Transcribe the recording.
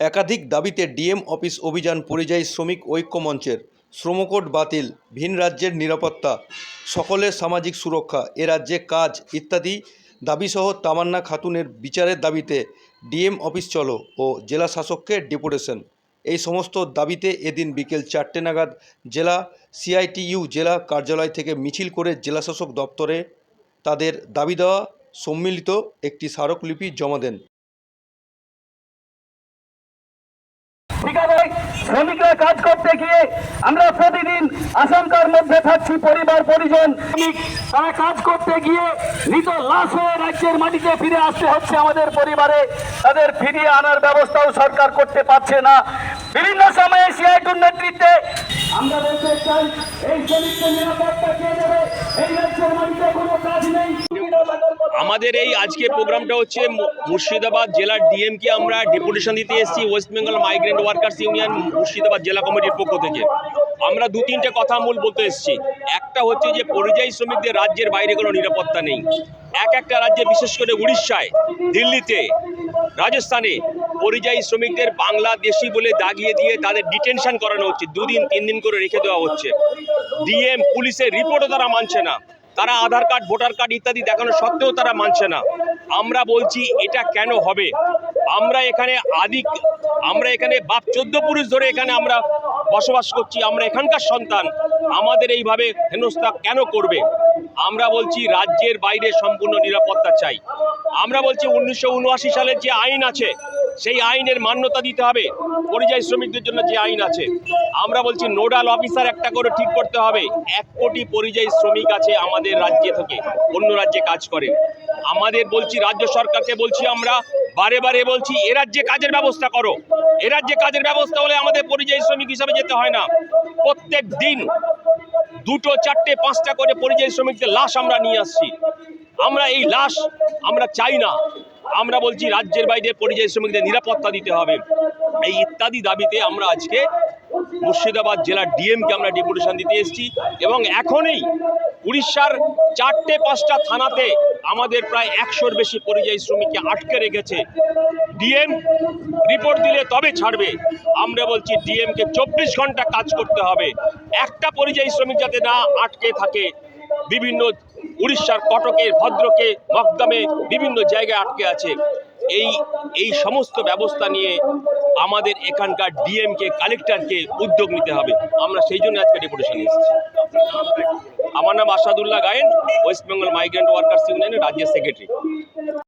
একাধিক দাবিতে DM office অভিযান পরিযায়ী শ্রমিক ঐক্য মঞ্চের বাতিল, ভিন রাজ্যের নিরাপত্তা সকলের সামাজিক সুরক্ষা, এ রাজ্যে কাজ ইত্যাদি দাবিসহ তামান্না খাতুনের বিচারের দাবিতে ডিএম অফিস চলো ও জেলা শাসককে ডেপুটেশন। এই সমস্ত দাবিতে এদিন বিকেল চারটে নাগাদ জেলা সিআইটিইউ জেলা কার্যালয় থেকে মিছিল করে জেলাশাসক দপ্তরে তাদের দাবি দেওয়া সম্মিলিত একটি স্মারকলিপি জমা দেন। শ্রমিকরা কাজ করতে গিয়ে আমরা প্রতিদিন আশঙ্কার মধ্যে থাকছি, পরিবার, পরিজন। তারা কাজ করতে গিয়ে মৃত লাশ হয়ে রাজ্যের মাটিতে ফিরে আসতে হচ্ছে আমাদের পরিবারে। তাদের ফিরিয়ে আনার ব্যবস্থাও সরকার করতে পারছে না। বিভিন্ন সময়ে সিআইটুর নেতৃত্বে আমরা বলতে চাই, এই নিরাপত্তা কে দেবে? এই রাজ্যের মাটিতে কোনো কাজ নেই। আমাদের এই আজকে প্রোগ্রামটা হচ্ছে মুর্শিদাবাদ জেলার ডিএমকে আমরা ডেপুটেশন দিতে এসেছি, West Bengal migrant workers union, Murshidabad জেলা কমিটির পক্ষ থেকে। আমরা দু তিনটে কথা মূল বলতে এসেছি। একটা হচ্ছে যে পরিযায়ী শ্রমিকদের রাজ্যের বাইরে কোনো নিরাপত্তা নেই। এক একটা রাজ্যে, বিশেষ করে উড়িষ্যায়, দিল্লিতে, রাজস্থানে পরিযায়ী শ্রমিকদের বাংলাদেশি বলে দাগিয়ে দিয়ে তাদের ডিটেনশন করানো হচ্ছে। দুদিন, তিন দিন করে রেখে দেওয়া হচ্ছে। ডিএম, পুলিশের রিপোর্টও তারা মানছে না। তারা আধার কার্ড, ভোটার কার্ড ইত্যাদি দেখানো সত্ত্বেও তারা মানছে না। আমরা বলছি, এটা কেন হবে? আমরা এখানে আদি আমরা এখানে বাপ চোদ্দ পুরুষ ধরে এখানে আমরা বসবাস করছি, আমরা এখানকার সন্তান। আমাদের এইভাবে হেনস্থা কেন করবে? আমরা বলছি, রাজ্যের বাইরে সম্পূর্ণ নিরাপত্তা চাই। আমরা বলছি, উনিশশো উনআশি সালের যে আইন আছে সেই আইনের মান্যতা দিতে হবে। পরিযায়ী শ্রমিকদের জন্য যে আইন আছে। আমরা বলছি, নোডাল অফিসার একটা করে ঠিক করতে হবে। এক কোটি পরিযায়ী শ্রমিক আছে আমাদের রাজ্যে থেকে, অন্য রাজ্যে কাজ করে। আমাদের বলছি, রাজ্য সরকারকে বলছি আমরা, বারে বারে বলছি, এ রাজ্যে কাজের ব্যবস্থা করো। এ রাজ্যে কাজের ব্যবস্থা হলে আমাদের পরিযায়ী শ্রমিক হিসাবে যেতে হয় না। প্রত্যেক দিন দুটো, চারটে, পাঁচটা করে পরিযায়ী শ্রমিকদের লাশ আমরা নিয়ে আসছি। আমরা এই লাশ আমরা চাই না। আমরা বলছি রাজ্যের বাইরে পরিযায়ী শ্রমিকদের নিরাপত্তা দিতে হবে। এই ইত্যাদি দাবিতে আমরা আজকে মুর্শিদাবাদ জেলার ডিএমকে আমরা ডেপুটেশন দিতে এসেছি এবং এখনই উড়িষ্যার চারটে পাঁচটা থানাতে আমাদের প্রায় একশোর বেশি পরিযায়ী শ্রমিককে আটকে রেখেছে। ডিএম রিপোর্ট দিলে তবে ছাড়বে। আমরা বলছি ডিএমকে চব্বিশ ঘণ্টা কাজ করতে হবে। একটা পরিযায়ী শ্রমিক যাতে না আটকে থাকে, বিভিন্ন উড়িষ্যার কটকে, ভদ্রকে মকদমে বিভিন্ন জায়গায় আটকে আছে। এই এই সমস্ত ব্যবস্থা নিয়ে আমাদের এখানকার ডিএমকে, কালেক্টরকে উদ্যোগ নিতে হবে। আমরা সেই জন্য আজকে ডেপুটেশন এসেছি আমার নাম Asadullah Gayen, West Bengal migrant workers ইউনিয়নের রাজ্যের সেক্রেটারি।